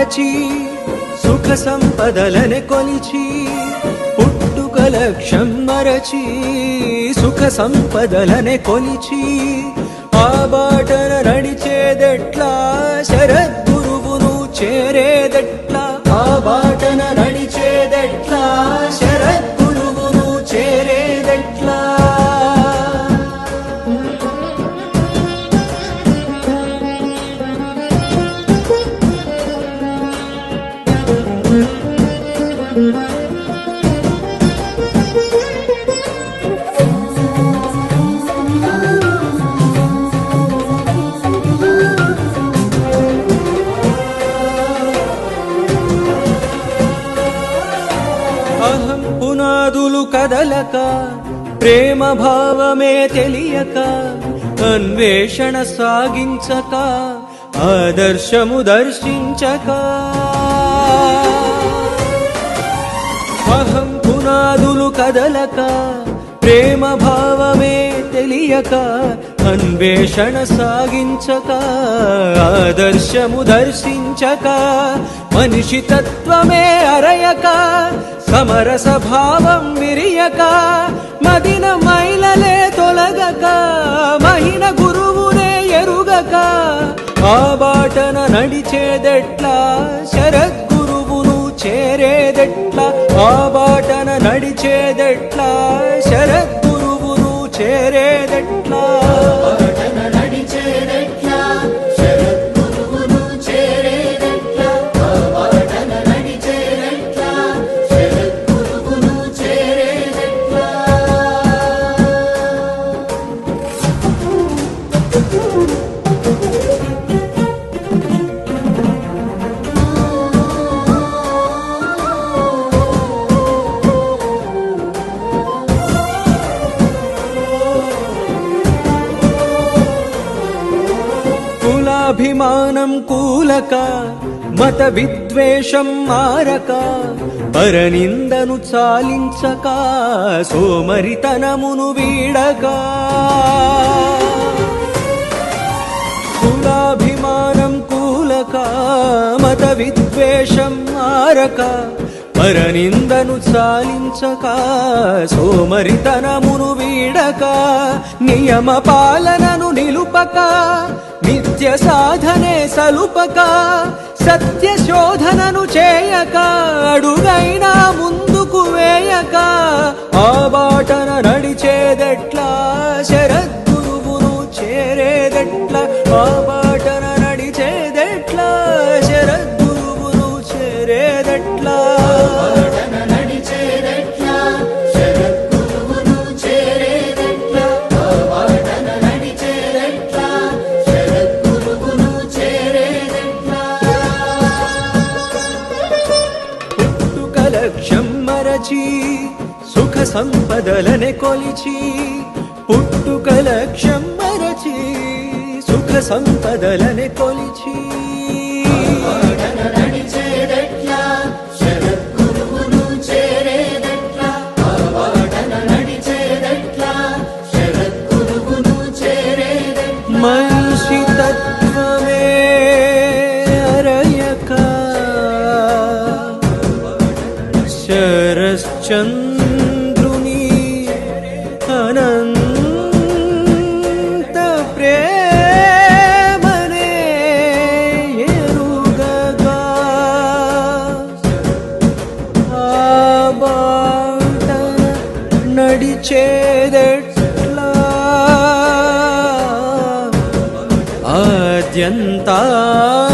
మరచి సుఖ సంపదలని కొలిచి పుట్టుక లక్ష్యం మరచి సుఖ సంపదలని కొలిచి ఆ పునాదులు కదలక ప్రేమ భావమే తెలియక అన్వేషణ సాగించక ఆదర్శము దర్శించక. అహం పునాదులు కదలక ప్రేమ భావమే తెలియక అన్వేషణ సాగించక ఆదర్శము దర్శించక మనిషి తత్వమే అరయక సమరస భావం విరియక మదిన మైలలే తొలగక మహిన గురువునే ఎరుగక. ఆ బాటన నడిచేదెట్లా శరద్గురువును చేరేదెట్లా ఆ బాటన నడిచేదెట్లా శరద్గురువును చేరేదెట్లా. అభిమానం కూలక మత విద్వేషం మారక పరనిందను చాలించక సోమరితనమును వీడక. కులాభిమానం కూలక మత విద్వేషం మారక పరనిందను చాలించక సోమరితనమును వీడక నియమ పాలనను నిలుపక నిత్య సాధనే సలుపక సత్య శోధనను చేయక అడుగైనా ముందుకు వేయక ఆ బాటన నడిచేదెట్లా శరద్గురువును చేరేదెట్లా ఆ బాటన నడిచేదెట్లా శరద్గురువును చేరేదెట్లా. సుఖ సంపదలనే కొలిచి పుట్టుక లక్ష్యం మరచి సుఖ సంపదలనే కొలిచి. బాటన మనిషి తత్వమే అరయక 简单。